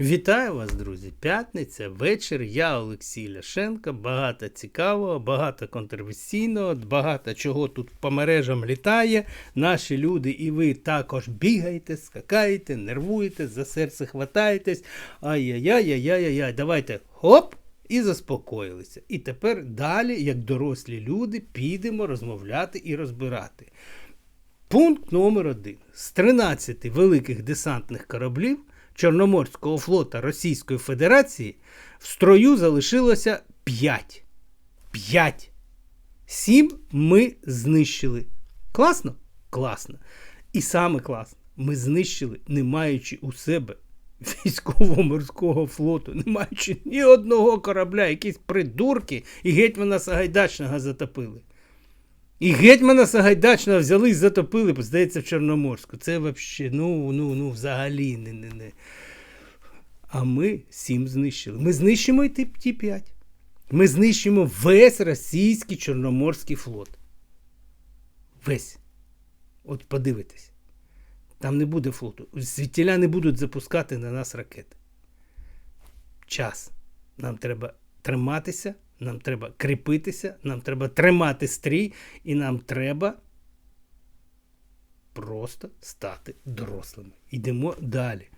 Вітаю вас, друзі! П'ятниця, вечір. Я Олексій Ляшенко. Багато цікавого, багато контроверсійного, багато чого тут по мережам літає. Наші люди і ви також бігаєте, скакаєте, нервуєте, за серце хватаєтесь. Ай-яй-яй-яй-яй-яй. Давайте хоп! І заспокоїлися. І тепер далі, як дорослі люди, підемо розмовляти і розбирати. Пункт номер один. З 13 великих десантних кораблів Чорноморського флота Російської Федерації в строю залишилося 5. 5. 7 ми знищили. Класно? Класно. І саме класно, ми знищили, не маючи у себе військово-морського флоту, не маючи ні одного корабля, якісь придурки і гетьмана Сагайдачного затопили. І гетьмана Сагайдачного взяли і затопили, здається, в Чорноморську. Це взагалі, ну, ну, ну, взагалі не, не, не. А ми сім знищили. Ми знищимо і ті, ті п'ять. Ми знищимо весь російський Чорноморський флот. Весь. От подивитесь. Там не буде флоту. Звідтіля не будуть запускати на нас ракети. Час. Нам треба триматися, нам треба кріпитися, нам треба тримати стрій, і нам треба просто стати дорослими. Йдемо далі.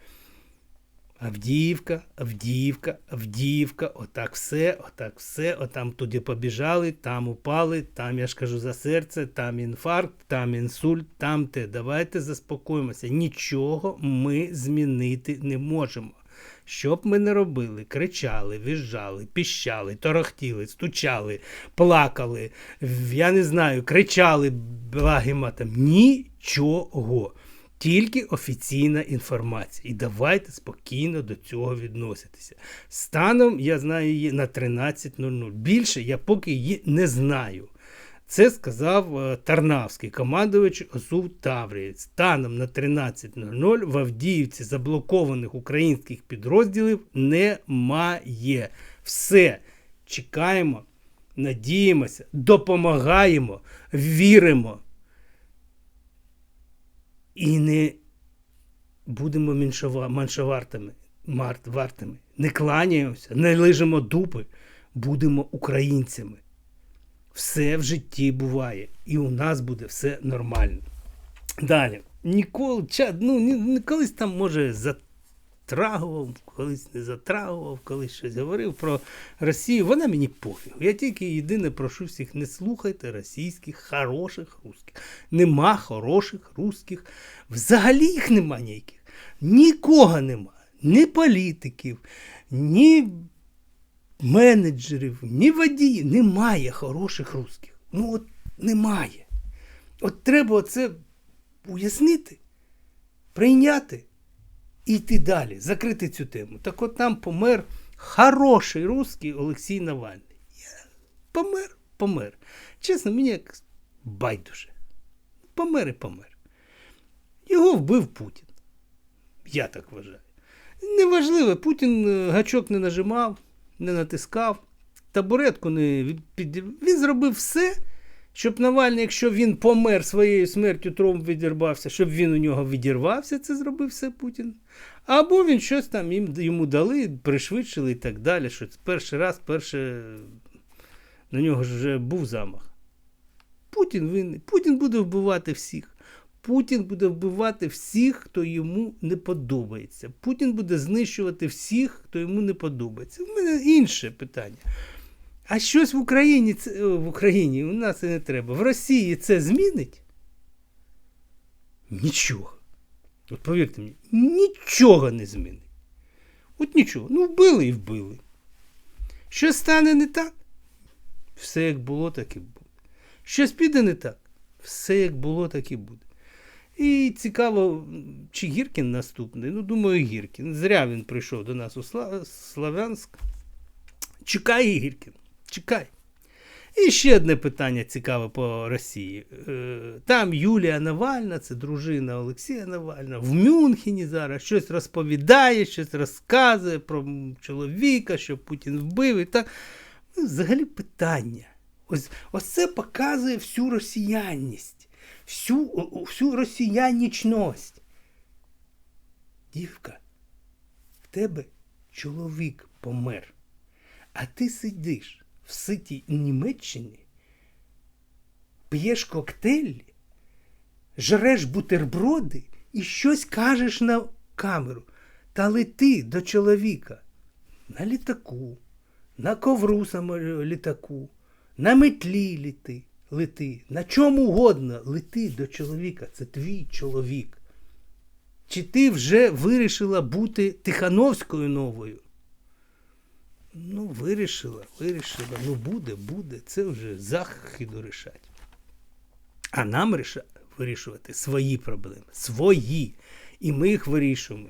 Авдіївка, Авдіївка, Авдіївка, отак все, отак все, отам туди побіжали, там упали, там, я ж кажу, за серце, там інфаркт, там інсульт, там те. Давайте заспокоїмося. Нічого ми змінити не можемо. Що б ми не робили, кричали, віжжали, піщали, торохтіли, стучали, плакали, я не знаю, кричали благими там. Нічого. Тільки офіційна інформація. І давайте спокійно до цього відноситися. Станом я знаю її на 13.00. Більше я поки її не знаю. Це сказав е, Тарнавський командувач ОСУ Таврії. Станом на 13.00 в Авдіївці заблокованих українських підрозділів немає. Все. Чекаємо, надіємося, допомагаємо, віримо. І не будемо меншова, меншовартими, вартими. Не кланяємося, не лижемо дупи, будемо українцями. Все в житті буває, і у нас буде все нормально. Далі. Ніколи, ну, ні, колись там, може, затрагував, колись не затрагував, колись щось говорив про Росію. Вона мені пофіг. Я тільки єдине прошу всіх, не слухайте російських хороших русських. Нема хороших русських. Взагалі їх нема ніяких. Нікого нема. Ні політиків, ні менеджерів, ні водіїв. Немає хороших русських. Ну от немає. От треба це уяснити, прийняти і йти далі, закрити цю тему. Так от там помер хороший русський Олексій Навальний. Я помер, помер. Чесно, мені як байдуже. Помер і помер. Його вбив Путін. Я так вважаю. Неважливо, Путін е, гачок не нажимав, не натискав, табуретку не підів. Він зробив все, щоб Навальний, якщо він помер своєю смертю, Тромп відірвався, щоб він у нього відірвався, це зробив все Путін. Або він щось там їм, йому дали, пришвидшили і так далі. що Перший раз, перше, на нього ж вже був замах. Путін винний. Путін буде вбивати всіх. Путін буде вбивати всіх, хто йому не подобається. Путін буде знищувати всіх, хто йому не подобається. У мене інше питання. А щось в Україні це, в Україні у нас і не треба. В Росії це змінить? Нічого. От повірте мені, нічого не змінить. От нічого. Ну, вбили і вбили. Що стане не так? Все як було, так і буде. Щось піде не так? Все як було, так і буде. І цікаво, чи Гіркін наступний. Ну, думаю, Гіркін. Зря він прийшов до нас у Славянськ. Чекай, Гіркін, чекай. І ще одне питання цікаве по Росії. Е, там Юлія Навальна, це дружина Олексія Навальна, в Мюнхені зараз щось розповідає, щось розказує про чоловіка, що Путін вбив. і так. Ну, Взагалі питання. Ось, Ось це показує всю росіянність всю, всю росіянічність. Дівка, в тебе чоловік помер, а ти сидиш в ситій Німеччині, п'єш коктейлі, жреш бутерброди і щось кажеш на камеру. Та лети до чоловіка на літаку, на ковру само- літаку, на метлі літи, лети, на чому угодно лети до чоловіка. Це твій чоловік. Чи ти вже вирішила бути Тихановською новою? Ну, вирішила, вирішила. Ну, буде, буде. Це вже західу рішать. А нам вирішувати свої проблеми. Свої. І ми їх вирішуємо.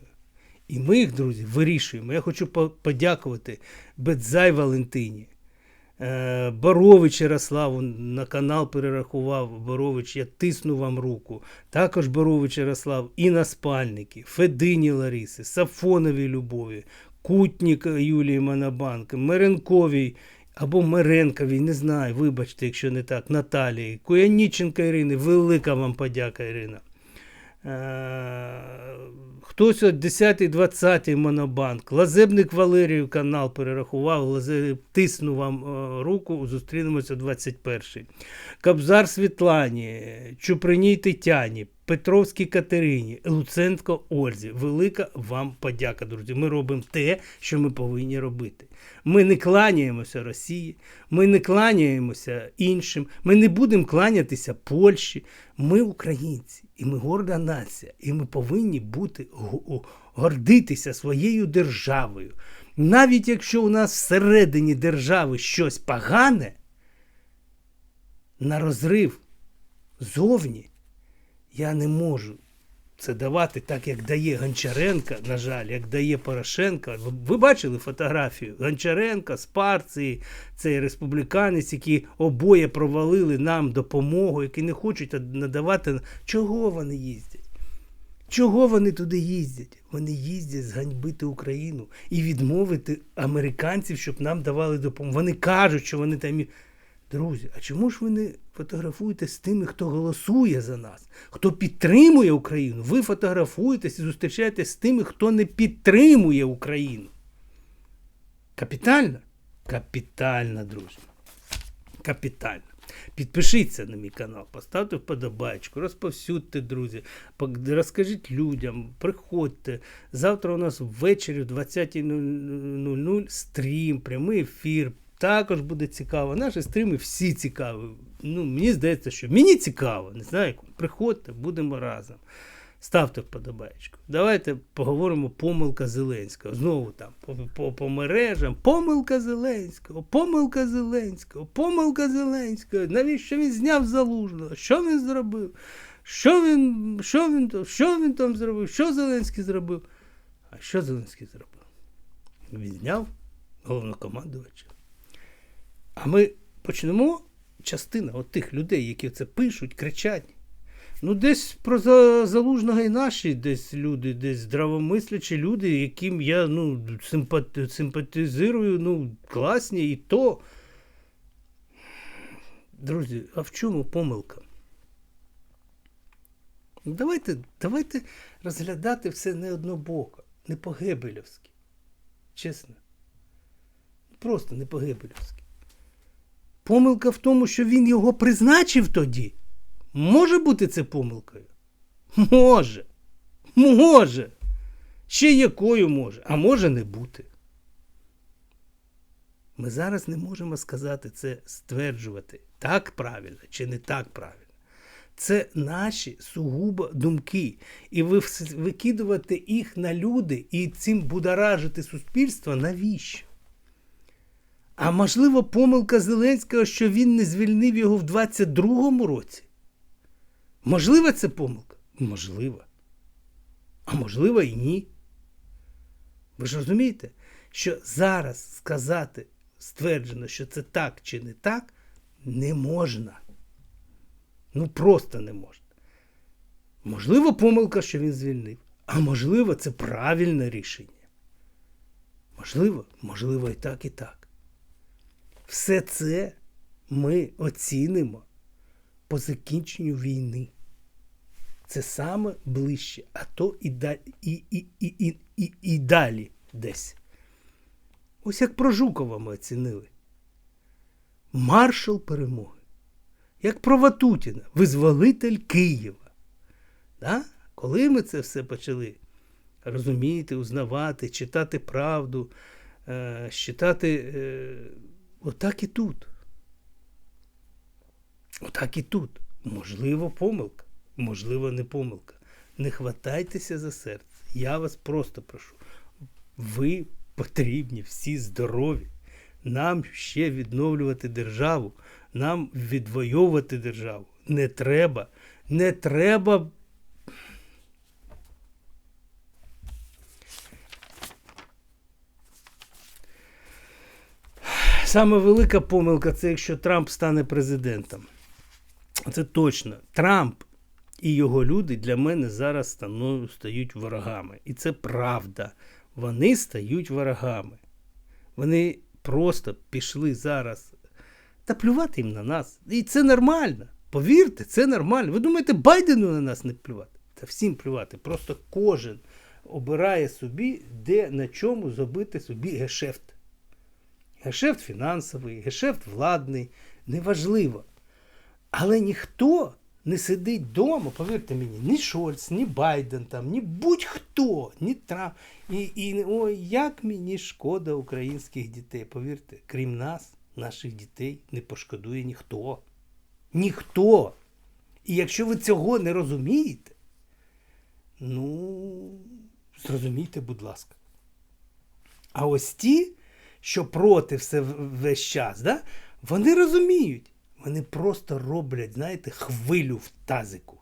І ми їх, друзі, вирішуємо. Я хочу подякувати Бедзай Валентині. Е, Борович Ярославу на канал перерахував Борович, я тисну вам руку. Також Борович Ярослав і на спальники, Федині Лариси, Сафоновій Любові, Кутнік Юлії Монобанк, Меренковій або Меренковій, не знаю, вибачте, якщо не так, Наталії, Куяніченка Ірини, велика вам подяка, Ірина. Е, Хтось от 10-20 монобанк. Лазебник Валерію канал перерахував, Лазеб... тисну вам е, руку, зустрінемося 21-й. Кабзар Світлані, Чуприній Тетяні, Петровській Катерині, Луценко Ользі. Велика вам подяка, друзі. Ми робимо те, що ми повинні робити. Ми не кланяємося Росії, ми не кланяємося іншим, ми не будемо кланятися Польщі. Ми українці, і ми горда нація, і ми повинні бути гордитися своєю державою. Навіть якщо у нас всередині держави щось погане, на розрив зовні я не можу це давати так, як дає Гончаренка, на жаль, як дає Порошенка. Ви, бачили фотографію Гончаренка з партії, цей республіканець, які обоє провалили нам допомогу, які не хочуть надавати. Чого вони їздять? Чого вони туди їздять? Вони їздять зганьбити Україну і відмовити американців, щоб нам давали допомогу. Вони кажуть, що вони там. Друзі, а чому ж ви не фотографуєте з тими, хто голосує за нас, хто підтримує Україну? Ви фотографуєтесь і зустрічаєтесь з тими, хто не підтримує Україну. Капітально? Капітально, друзі. Капітально. Підпишіться на мій канал, поставте вподобайку, розповсюдьте, друзі, розкажіть людям, приходьте. Завтра у нас ввечері в 20.00 стрім, прямий ефір. Також буде цікаво. Наші стріми всі цікаві. Ну, мені здається, що мені цікаво. Не знаю, приходьте, будемо разом. Ставте вподобайку. Давайте поговоримо помилка Зеленського. Знову там по, мережам. Помилка Зеленського, помилка Зеленського, помилка Зеленського. Навіщо він зняв залужного? Що він зробив? Що він, що він, там- що він там зробив? Що Зеленський зробив? А що Зеленський зробив? Він зняв головнокомандувача. А ми почнемо частина от тих людей, які це пишуть, кричать. Ну, десь про залужного і наші десь люди, десь здравомислячі люди, яким я ну, симпати, симпатизирую, ну, класні і то. Друзі, а в чому помилка? Давайте, давайте розглядати все не однобоко, не по-гебелівськи. Чесно. Просто не по-гебелівськи. Помилка в тому, що він його призначив тоді. Може бути це помилкою? Може. Може. Ще якою може, а може не бути. Ми зараз не можемо сказати це, стверджувати, так правильно чи не так правильно. Це наші сугубо думки. І викидувати їх на люди і цим будоражити суспільство навіщо? А можливо, помилка Зеленського, що він не звільнив його в 22-му році? Можлива це помилка? Можливо. А можливо і ні. Ви ж розумієте, що зараз сказати стверджено, що це так чи не так, не можна. Ну просто не можна. Можливо, помилка, що він звільнив, а можливо, це правильне рішення. Можливо, можливо, і так, і так. Все це ми оцінимо по закінченню війни. Це саме ближче, а то і, да- і, і, і, і, і, і далі десь. Ось як про Жукова ми оцінили. Маршал перемоги. Як про Ватутіна, визволитель Києва. Да? Коли ми це все почали розуміти, узнавати, читати правду, е, читати е, отак і тут. Отак і тут. Можливо, помилка, можливо, не помилка. Не хватайтеся за серце. Я вас просто прошу. Ви потрібні всі здорові. Нам ще відновлювати державу, нам відвоювати державу. Не треба, не треба. Саме велика помилка це якщо Трамп стане президентом. Це точно. Трамп і його люди для мене зараз стають ворогами. І це правда. Вони стають ворогами. Вони просто пішли зараз та плювати їм на нас. І це нормально. Повірте, це нормально. Ви думаєте, Байдену на нас не плювати? Та всім плювати. Просто кожен обирає собі, де на чому зробити собі гешефт. Гешефт фінансовий, гешефт владний, неважливо. Але ніхто не сидить вдома, повірте мені, ні Шольц, ні Байден, там, ні будь-хто, ні Трамп. І, і ой, як мені шкода українських дітей. Повірте, крім нас, наших дітей не пошкодує ніхто. Ніхто. І якщо ви цього не розумієте, ну, зрозумійте, будь ласка. А ось ті, що проти все весь час, да, вони розуміють. Вони просто роблять, знаєте, хвилю в тазику.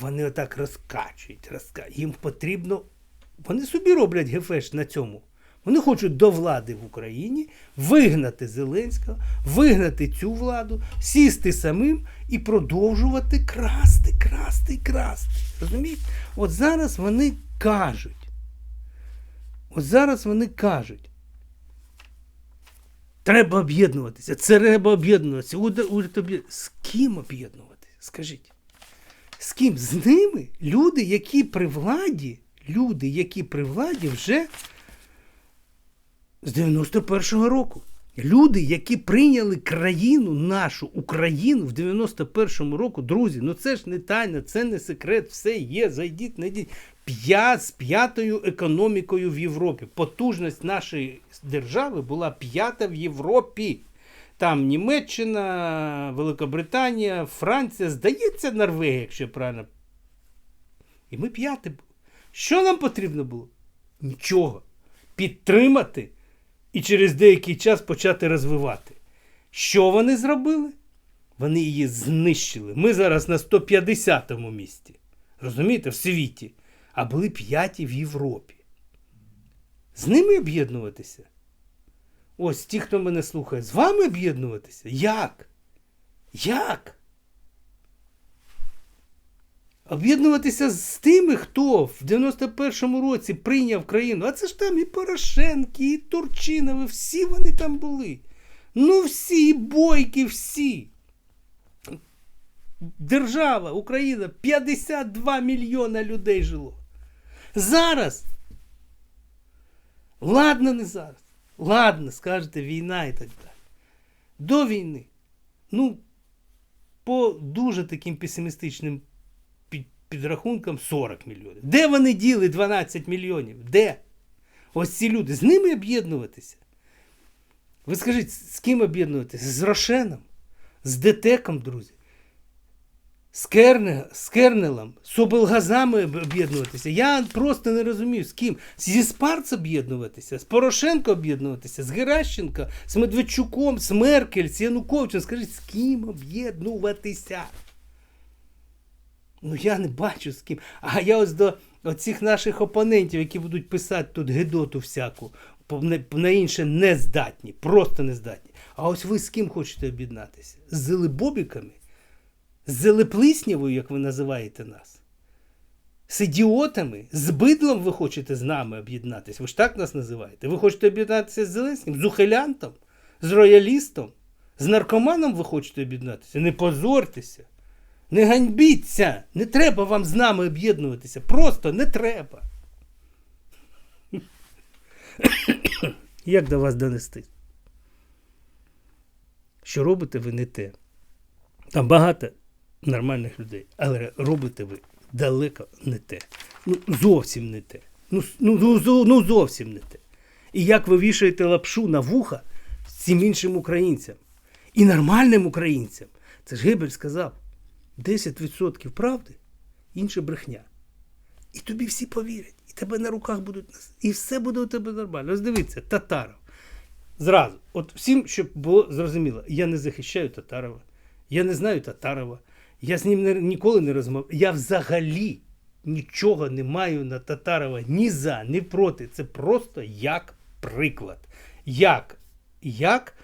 Вони отак розкачують, розкачують. Їм потрібно. Вони собі роблять гефеш на цьому. Вони хочуть до влади в Україні вигнати Зеленського, вигнати цю владу, сісти самим і продовжувати красти, красти, красти. Розумієте? От зараз вони кажуть. От зараз вони кажуть. Треба об'єднуватися. Це треба об'єднуватися. Уряд об'єднуватися. З ким об'єднуватися? Скажіть. З ким? З ними люди, які при владі, люди, які при владі вже з 91-го року. Люди, які прийняли країну нашу, Україну в 91-му року, друзі, ну це ж не тайна, це не секрет, все є. Зайдіть, найдіть. З п'ятою економікою в Європі. Потужність нашої держави була п'ята в Європі. Там Німеччина, Великобританія, Франція, здається, Норвегія, якщо правильно. І ми п'яте були. Що нам потрібно було? Нічого. Підтримати і через деякий час почати розвивати. Що вони зробили? Вони її знищили. Ми зараз на 150-му місці. Розумієте, в світі. А були п'яті в Європі. З ними об'єднуватися? Ось ті, хто мене слухає, з вами об'єднуватися? Як? Як? Об'єднуватися з тими, хто в 91-му році прийняв країну. А це ж там і Порошенки, і Турчинови, всі вони там були. Ну всі, і бойки, всі. Держава, Україна, 52 мільйона людей жило. Зараз. Ладно, не зараз. Ладно, скажете, війна і так далі. До війни. Ну, по дуже таким песимістичним підрахункам 40 мільйонів. Де вони діли 12 мільйонів? Де? Ось ці люди. З ними об'єднуватися. Ви скажіть, з ким об'єднуватися? З Рошеном? З ДТЕКом, друзі? З, Керне, з Кернелом, з облгазами об'єднуватися. Я просто не розумію, з ким. Зі Спарц об'єднуватися, з Порошенко об'єднуватися, з Геращенко, з Медведчуком, з Меркель, з Януковичем. Скажіть, з ким об'єднуватися? Ну я не бачу з ким. А я ось до оцих наших опонентів, які будуть писати тут Гедоту всяку, на інше не здатні, просто не здатні. А ось ви з ким хочете об'єднатися? З зелебобіками? З зелеплиснявою, як ви називаєте нас? З ідіотами? З бидлом ви хочете з нами об'єднатися? Ви ж так нас називаєте? Ви хочете об'єднатися з Зеленським? З ухилянтом? З роялістом? З наркоманом ви хочете об'єднатися? Не позортеся. Не ганьбіться! Не треба вам з нами об'єднуватися. Просто не треба. Як до вас донести? Що робите ви не те. Там багато нормальних людей, але робите ви далеко не те. Ну, зовсім не те. Ну, ну, ну, ну зовсім не те. І як ви вішаєте лапшу на вуха цим іншим українцям і нормальним українцям. Це ж Гебель сказав: 10% правди, інше брехня. І тобі всі повірять, і тебе на руках будуть і все буде у тебе нормально. Ось дивіться, Татаров. Зразу, от всім, щоб було зрозуміло, я не захищаю Татарова, я не знаю Татарова, я з ним не, ніколи не розмовляю. Я взагалі нічого не маю на Татарова ні за, ні проти. Це просто як приклад. Як, як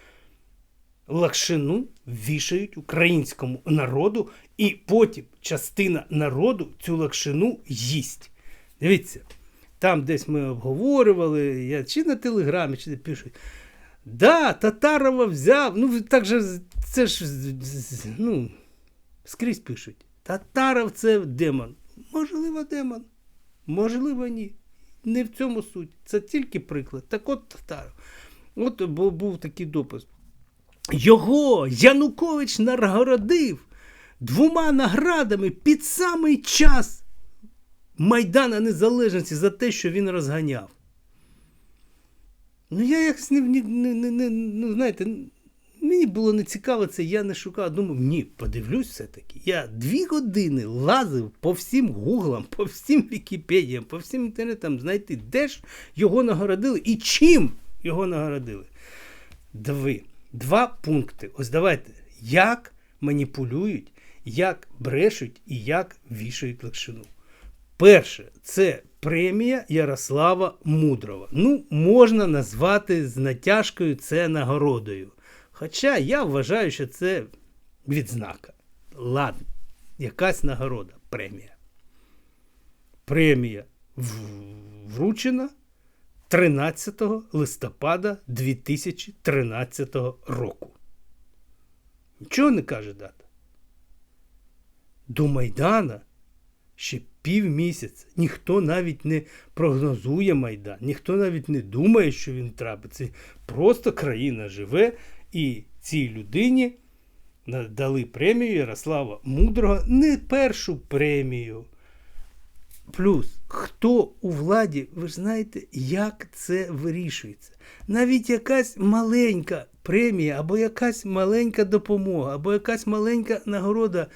лакшину вішають українському народу, і потім частина народу цю лакшину їсть. Дивіться, там десь ми обговорювали, я чи на телеграмі, чи де пишуть. Да, Татарова взяв. Ну, так же це ж ну, скрізь пишуть. Татаров це демон. Можливо, демон. Можливо, ні. Не в цьому суть. Це тільки приклад. Так от Татаров. От бу- був такий допис. Його Янукович нагородив двома наградами під самий час Майдана Незалежності за те, що він розганяв. Ну, я якось не, не, не, не ну, знаєте, мені було не цікаво це, я не шукав. Думав, ні, подивлюсь все-таки. Я дві години лазив по всім гуглам, по всім Вікіпедіям, по всім інтернетам знайти, де ж його нагородили і чим його нагородили. Диви, два пункти. Ось давайте, як маніпулюють, як брешуть і як вішають лакшину. Перше, це премія Ярослава Мудрого. Ну, можна назвати з натяжкою це нагородою. Хоча я вважаю, що це відзнака. Ладно, якась нагорода, премія. Премія вручена 13 листопада 2013 року. Нічого не каже дата. До Майдана ще півмісяця. Ніхто навіть не прогнозує Майдан, ніхто навіть не думає, що він трапиться. Просто країна живе, і цій людині на- дали премію Ярослава Мудрого, не першу премію. Плюс, хто у владі, ви ж знаєте, як це вирішується. Навіть якась маленька премія, або якась маленька допомога, або якась маленька нагорода,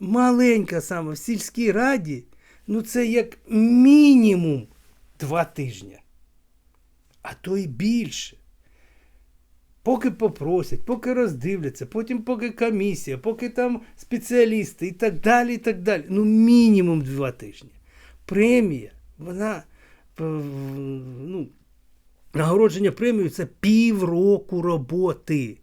маленька саме в сільській раді, ну це як мінімум два тижні. А то й більше. Поки попросять, поки роздивляться, потім поки комісія, поки там спеціалісти і так далі. і так далі. Ну, мінімум два тижні. Премія, вона е, ну, нагородження премією це півроку роботи.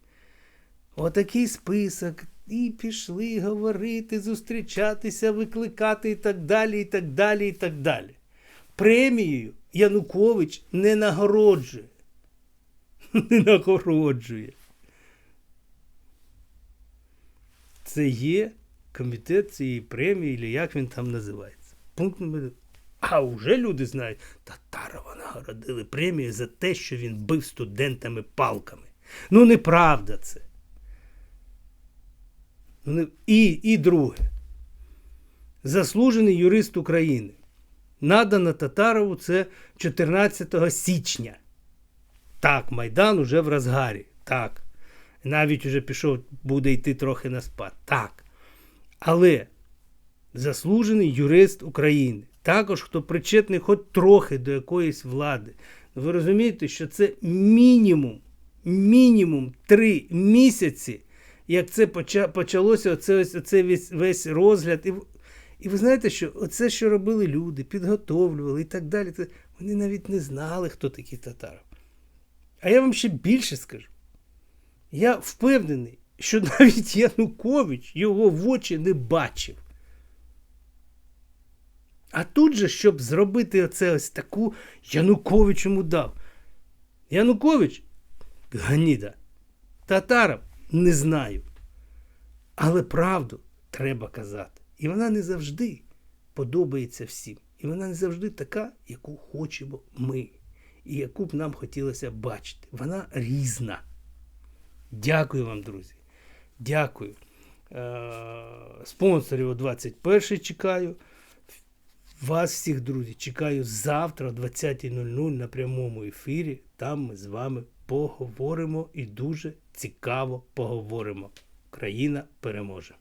Отакий список. І пішли говорити, зустрічатися, викликати і так далі, і так далі, і так далі. Премією Янукович не нагороджує. Не нагороджує. Це є комітет цієї премії, чи як він там називається. Пункт номер. А вже люди знають, Татарова нагородили премію за те, що він бив студентами палками. Ну, неправда це. Ну, не- І, і друге. Заслужений юрист України. Надано Татарову це 14 січня. Так, Майдан уже в розгарі. Так. Навіть уже пішов, буде йти трохи на спад. Так. Але заслужений юрист України. Також хто причетний хоч трохи до якоїсь влади. Ви розумієте, що це мінімум, мінімум три місяці, як це почалося, оце, оце весь, весь розгляд. І, і ви знаєте, що оце, що робили люди, підготовлювали і так далі, вони навіть не знали, хто такий Татаров. А я вам ще більше скажу. Я впевнений, що навіть Янукович його в очі не бачив. А тут же, щоб зробити оце ось таку, Янукович йому дав. Янукович Ганіда. Татаров не знаю. Але правду треба казати. І вона не завжди подобається всім. І вона не завжди така, яку хочемо ми. І яку б нам хотілося бачити. Вона різна. Дякую вам, друзі. Дякую. Е, Спонсорів о 21 чекаю. Вас всіх, друзі, чекаю завтра о 20.00 на прямому ефірі. Там ми з вами поговоримо і дуже цікаво поговоримо. Країна переможе.